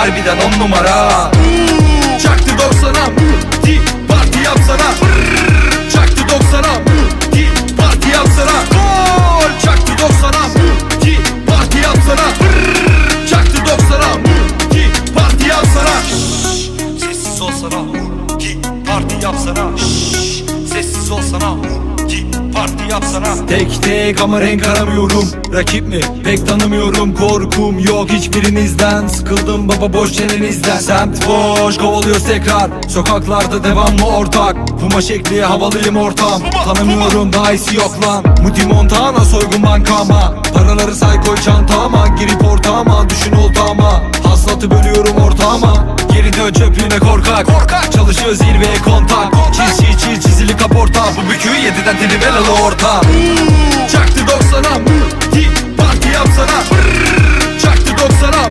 harbiden on numara. Çaktı 90'a Di parti yapsana. Çaktı 90'a Di parti yapsana. Gol! Çaktı 90'a Di parti yapsana. Çaktı 90'a Di parti yapsana. Sessiz olsana. Di parti yapsana. Di parti yapsana. Tek tek ama renk aramıyorum. Rakip mi? Pek tanımıyorum. Korkum yok hiçbirinizden. Sıkıldım baba boş çenenizden. Semt boş kovalıyoruz tekrar. Sokaklarda devamlı ortak. Puma şekli havalıyım ortam. Tanımıyorum daha iyisi yok lan. Muti Montana soygun bankama. Paraları say koy çantama. Girip ortağıma düşün oltağıma Haslatı bölüyorum ortağıma Geri dön çöplüğüne korkak. Korkak. Çalışıyor zirveye kontak büküğü yediden trivelalı orta